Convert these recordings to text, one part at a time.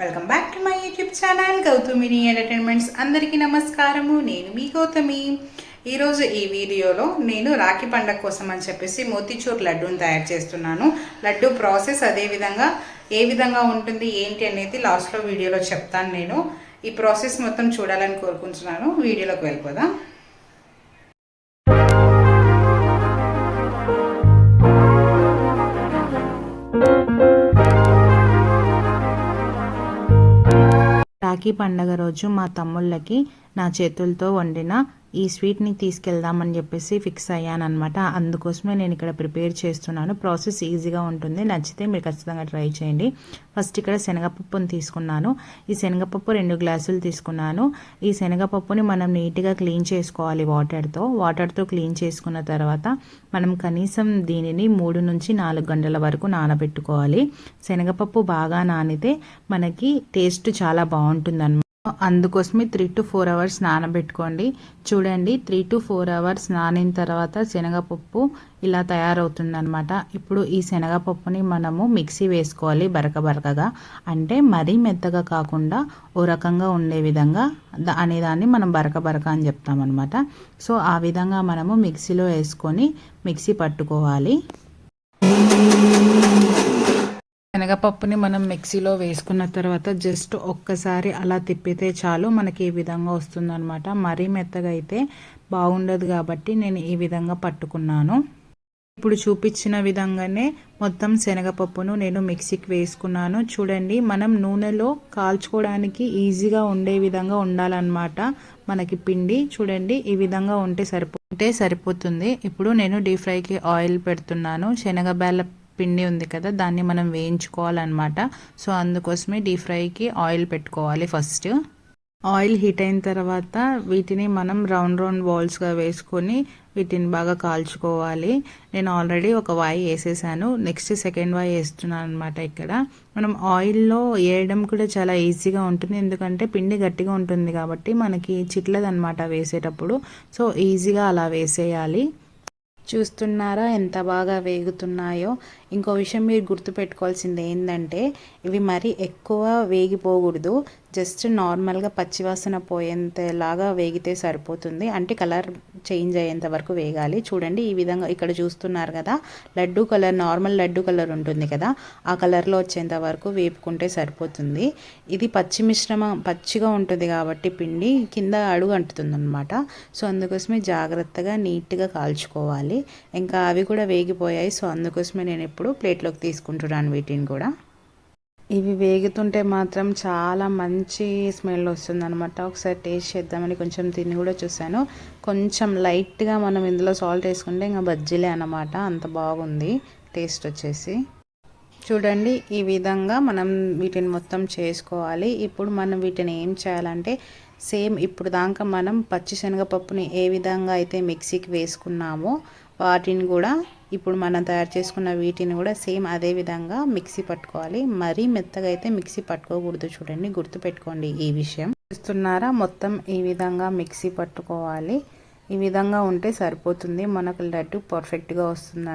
Welcome back to my YouTube channel Gautamini entertainments అందరికీ నమస్కారము. నేను మీ గౌతమి. ఈరోజు ఈ వీడియోలో నేను రాఖీ పండగ కోసం అని చెప్పేసి మోతిచూర్ లడ్డూని తయారు చేస్తున్నాను. లడ్డు ప్రాసెస్ అదేవిధంగా ఏ విధంగా ఉంటుంది ఏంటి అనేది లాస్ట్లో వీడియోలో చెప్తాను నేను. ఈ ప్రాసెస్ మొత్తం చూడాలని కోరుకుంటున్నాను. వీడియోలోకి వెళ్ళిపోదాం. రాఖీ పండగ రోజు మా తమ్ముళ్ళకి నా చేతులతో వండిన ఈ స్వీట్ని తీసుకెళ్దామని చెప్పేసి ఫిక్స్ అయ్యానమాట అందుకోసమే నేను ఇక్కడ ప్రిపేర్ చేస్తున్నాను. ప్రాసెస్ ఈజీగా ఉంటుంది. నచ్చితే మీరు ఖచ్చితంగా ట్రై చేయండి. ఫస్ట్ ఇక్కడ శనగపప్పుని తీసుకున్నాను. ఈ శనగపప్పు రెండు గ్లాసులు తీసుకున్నాను. ఈ శనగపప్పుని మనం నీట్గా క్లీన్ చేసుకోవాలి వాటర్తో. వాటర్తో క్లీన్ చేసుకున్న తర్వాత మనం కనీసం దీనిని మూడు నుంచి నాలుగు గంటల వరకు నానబెట్టుకోవాలి. శనగపప్పు బాగా నానితే మనకి టేస్ట్ చాలా బాగుంటుంది అందుకోసమే త్రీ టు ఫోర్ అవర్స్ నానబెట్టుకోండి. చూడండి త్రీ టు ఫోర్ అవర్స్ నానిన తర్వాత శనగపప్పు ఇలా తయారవుతుందనమాట ఇప్పుడు ఈ శనగపప్పుని మనము మిక్సీ వేసుకోవాలి బరక బరకగా. అంటే మరీ మెత్తగా కాకుండా ఓ రకంగా ఉండే విధంగా అనేదాన్ని మనం బరక బరక అని చెప్తామన్నమాట. సో ఆ విధంగా మనము మిక్సీలో వేసుకొని మిక్సీ పట్టుకోవాలి. శనగపప్పుని మనం మిక్సీలో వేసుకున్న తర్వాత జస్ట్ ఒక్కసారి అలా తిప్పితే చాలు మనకి ఈ విధంగా వస్తుందన్నమాట. మరీ మెత్తగా అయితే బాగుండదు కాబట్టి నేను ఈ విధంగా పట్టుకున్నాను. ఇప్పుడు చూపించిన విధంగానే మొత్తం శనగపప్పును నేను మిక్సీకి వేసుకున్నాను. చూడండి మనం నూనెలో కాల్చుకోవడానికి ఈజీగా ఉండే విధంగా ఉండాలన్నమాట మనకి పిండి. చూడండి ఈ విధంగా ఉంటే సరిపో ఉంటే సరిపోతుంది. ఇప్పుడు నేను డీప్ ఫ్రైకి ఆయిల్ పెడుతున్నాను. శనగబేళ్ళ పిండి ఉంది కదా దాన్ని మనం వేయించుకోవాలన్నమాట. సో అందుకోసమే డీప్ ఫ్రైకి ఆయిల్ పెట్టుకోవాలి ఫస్ట్. ఆయిల్ హీట్ అయిన తర్వాత వీటిని మనం రౌండ్ రౌండ్ బాల్స్గా వేసుకొని వీటిని బాగా కాల్చుకోవాలి. నేను ఆల్రెడీ ఒక వాయి వేసేసాను. నెక్స్ట్ సెకండ్ వాయి వేస్తున్నాను అనమాట ఇక్కడ. మనం ఆయిల్లో వేయడం కూడా చాలా ఈజీగా ఉంటుంది. ఎందుకంటే పిండి గట్టిగా ఉంటుంది కాబట్టి మనకి చిట్లదనమాట వేసేటప్పుడు. సో ఈజీగా అలా వేసేయాలి. చూస్తున్నారా ఎంత బాగా వేగుతున్నాయో? ఇంకో విషయం మీరు గుర్తుపెట్టుకోవాల్సింది ఏంటంటే ఇవి మరీ ఎక్కువ వేగిపోకూడదు. జస్ట్ నార్మల్గా పచ్చివాసన పోయేంతలాగా వేగితే సరిపోతుంది. అంటే కలర్ చేంజ్ అయ్యేంత వరకు వేగాలి. చూడండి ఈ విధంగా ఇక్కడ చూస్తున్నారు కదా laddu colour normal laddu colour ఉంటుంది కదా ఆ కలర్లో వచ్చేంత వరకు వేపుకుంటే సరిపోతుంది. ఇది పచ్చి మిశ్రమం పచ్చిగా ఉంటుంది కాబట్టి పిండి కింద అడుగు అంటుతుంది అనమాట సో అందుకోసమే జాగ్రత్తగా నీట్గా కాల్చుకోవాలి. ఇంకా అవి కూడా వేగిపోయాయి. సో అందుకోసమే నేను ఇప్పుడు ప్లేట్లోకి తీసుకుంటున్నాను వీటిని కూడా. ఇవి వేగుతుంటే మాత్రం చాలా మంచి స్మెల్ వస్తుందనమాట ఒకసారి టేస్ట్ చేద్దామని కొంచెం తిని కూడా చూశాను. కొంచెం లైట్గా మనం ఇందులో సాల్ట్ వేసుకుంటే ఇంకా బజ్జీలే అనమాట అంత బాగుంది టేస్ట్ వచ్చేసి. చూడండి ఈ విధంగా మనం వీటిని మొత్తం చేసుకోవాలి. ఇప్పుడు మనం వీటిని ఏం చేయాలంటే సేమ్ ఇప్పుడు దాకా మనం పచ్చిశనగపప్పుని ఏ విధంగా అయితే మిక్సీకి వేసుకున్నామో వాటిని కూడా ఇప్పుడు మనం తయారు చేసుకున్న వీటిని కూడా సేమ్ అదే విధంగా మిక్సీ పట్టుకోవాలి. మరీ మెత్తగా అయితే మిక్సీ పట్టుకోకూడదు చూడండి గుర్తుపెట్టుకోండి ఈ విషయం. చూస్తున్నారా? మొత్తం ఈ విధంగా మిక్సీ పట్టుకోవాలి. ఈ విధంగా ఉంటే సరిపోతుంది. మనకు లడ్డు పర్ఫెక్ట్గా వస్తుంది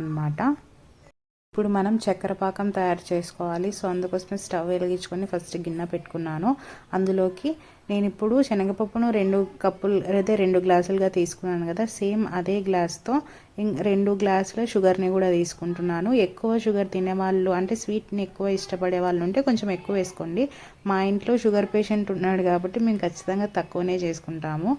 ఇప్పుడు మనం చక్కెర పాకం తయారు చేసుకోవాలి. సో అందుకోసమే స్టవ్ వెలిగించుకొని ఫస్ట్ గిన్నె పెట్టుకున్నాను. అందులోకి నేను ఇప్పుడు శనగపప్పును రెండు కప్పులు అదే రెండు గ్లాసులుగా తీసుకున్నాను కదా సేమ్ అదే గ్లాస్తో రెండు గ్లాసుల షుగర్ని కూడా తీసుకుంటున్నాను. ఎక్కువ షుగర్ తినే వాళ్ళు అంటే స్వీట్ని ఎక్కువ ఇష్టపడే వాళ్ళు ఉంటే కొంచెం ఎక్కువ వేసుకోండి. మా ఇంట్లో షుగర్ పేషెంట్ ఉన్నాడు కాబట్టి మేము ఖచ్చితంగా తక్కువనే చేసుకుంటాము.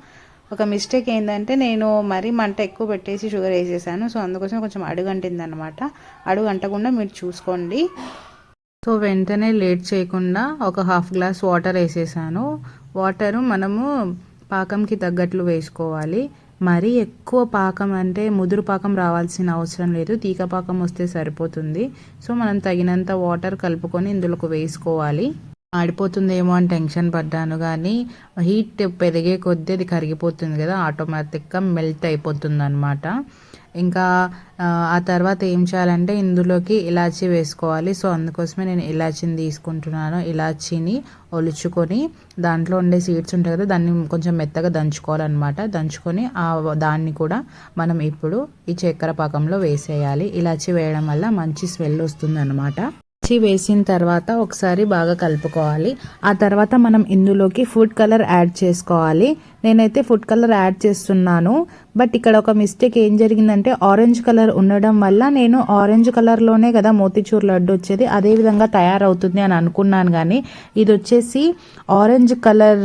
ఒక మిస్టేక్ ఏంటంటే నేను మరీ మంట ఎక్కువ పెట్టేసి షుగర్ వేసేసాను. సో అందుకోసం కొంచెం అడుగంటింది అనమాట అడుగు అంటకుండా మీరు చూసుకోండి. సో వెంటనే లేట్ చేయకుండా ఒక హాఫ్ గ్లాస్ వాటర్ వేసేసాను. వాటరు మనము పాకంకి తగ్గట్లు వేసుకోవాలి. మరీ ఎక్కువ పాకం అంటే ముదురు పాకం రావాల్సిన అవసరం లేదు. తీగ పాకం వస్తే సరిపోతుంది. సో మనం తగినంత వాటర్ కలుపుకొని ఇందులోకి వేసుకోవాలి. ఆడిపోతుందేమో అని టెన్షన్ పడ్డాను కానీ హీట్ పెరిగే కొద్దీ అది కరిగిపోతుంది కదా ఆటోమేటిక్గా మెల్ట్ అయిపోతుంది అనమాట ఇంకా ఆ తర్వాత ఏం చేయాలంటే ఇందులోకి ఇలాచీ వేసుకోవాలి. సో అందుకోసమే నేను ఇలాచీని తీసుకుంటున్నాను. ఇలాచీని ఒలుచుకొని దాంట్లో ఉండే సీడ్స్ ఉంటాయి కదా దాన్ని కొంచెం మెత్తగా దంచుకోవాలన్నమాట. దంచుకొని ఆ దాన్ని కూడా మనం ఇప్పుడు ఈ చక్కెర పాకంలో వేసేయాలి. ఇలాచీ వేయడం వల్ల మంచి స్మెల్ వస్తుంది అనమాట మిర్చి వేసిన తర్వాత ఒకసారి బాగా కలుపుకోవాలి. ఆ తర్వాత మనం ఇందులోకి ఫుడ్ కలర్ యాడ్ చేసుకోవాలి. నేనైతే ఫుడ్ కలర్ యాడ్ చేస్తున్నాను. బట్ ఇక్కడ ఒక మిస్టేక్ ఏం జరిగిందంటే ఆరెంజ్ కలర్ ఉండడం వల్ల నేను ఆరెంజ్ కలర్లోనే కదా మోతిచూర్ లడ్డు వచ్చేది. అదే విధంగా తయారవుతుంది అని అనుకున్నాను కానీ ఇది వచ్చేసి ఆరెంజ్ కలర్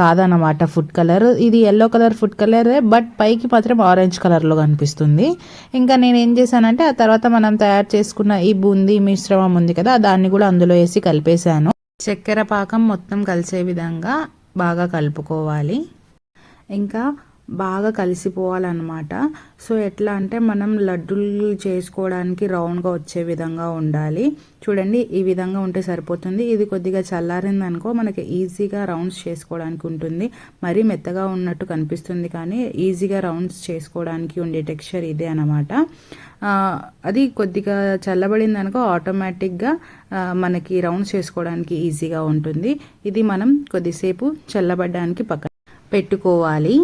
కాదనమాట ఫుడ్ కలర్. ఇది ఎల్లో కలర్ ఫుడ్ కలరే బట్ పైకి మాత్రం ఆరెంజ్ కలర్లో కనిపిస్తుంది. ఇంకా నేను ఏం చేశానంటే ఆ తర్వాత మనం తయారు చేసుకున్న ఈ బూందీ మిశ్రమం ఉంది కదా దాన్ని కూడా అందులో వేసి కలిపేశాను. చక్కెర పాకం మొత్తం కలిసే విధంగా బాగా కలుపుకోవాలి. ఇంకా బాగా కలిసిపోవాలన్నమాట. సో ఎట్లా అంటే మనం లడ్డూలు చేసుకోవడానికి రౌండ్గా వచ్చే విధంగా ఉండాలి. చూడండి ఈ విధంగా ఉంటే సరిపోతుంది. ఇది కొద్దిగా చల్లారింది అనుకో మనకి ఈజీగా రౌండ్స్ చేసుకోవడానికి ఉంటుంది. మరీ మెత్తగా ఉన్నట్టు కనిపిస్తుంది కానీ ఈజీగా రౌండ్స్ చేసుకోవడానికి ఉండే టెక్స్చర్ ఇదే అనమాట అది కొద్దిగా చల్లబడింది అనుకో ఆటోమేటిక్గా మనకి రౌండ్స్ చేసుకోవడానికి ఈజీగా ఉంటుంది. ఇది మనం కొద్దిసేపు చల్లబడడానికి పక్క పెట్టుకోవాలి.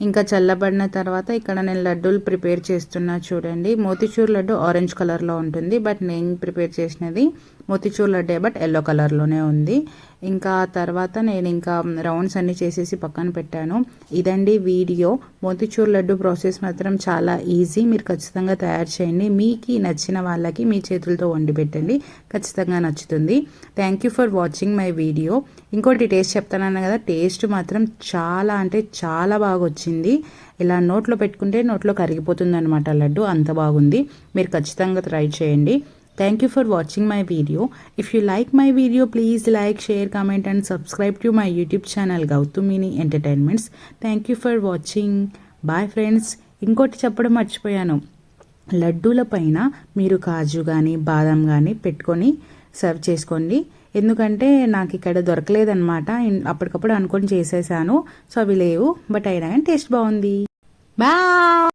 ఇంకా చల్లబడిన తర్వాత ఇక్కడ నేను లడ్డూలు ప్రిపేర్ చేస్తున్నా చూడండి. మోతిచూర్ లడ్డు ఆరెంజ్ కలర్లో ఉంటుంది. బట్ నేను ప్రిపేర్ చేసినది మోతిచూర్ లడ్డే బట్ ఎల్లో కలర్లోనే ఉంది. ఇంకా తర్వాత నేను ఇంకా రౌండ్స్ అన్ని చేసేసి పక్కన పెట్టాను. ఇదండి వీడియో. మోతిచూర్ లడ్డు ప్రాసెస్ మాత్రం చాలా ఈజీ. మీరు ఖచ్చితంగా తయారు చేయండి. మీకు నచ్చిన వాళ్ళకి మీ చేతులతో వండి పెట్టండి. ఖచ్చితంగా నచ్చుతుంది. Thank you for watching my video ఇంకోటి టేస్ట్ చెప్తానన్నా కదా టేస్ట్ మాత్రం చాలా అంటే చాలా బాగా వచ్చింది ఇలా నోట్లో పెట్టుకుంటే నోట్లో కరిగిపోతుంది అనమాట లడ్డు. అంత బాగుంది. మీరు ఖచ్చితంగా ట్రై చేయండి. Thank you for watching my video. If you like my video, please like, share, comment and subscribe to my YouTube channel Gautumini Entertainments. Thank you for watching. Bye friends ఇంకోటి చెప్పడం మర్చిపోయాను లడ్డూల పైన మీరు కాజు కానీ బాదం కానీ పెట్టుకొని సర్వ్ చేసుకోండి ఎందుకంటే నాకు ఇక్కడ దొరకలేదన్నమాట అప్పటికప్పుడు అనుకొని చేసేసాను సో అవి లేవు బట్ అయినా కానీ టేస్ట్ బాగుంది బాయ్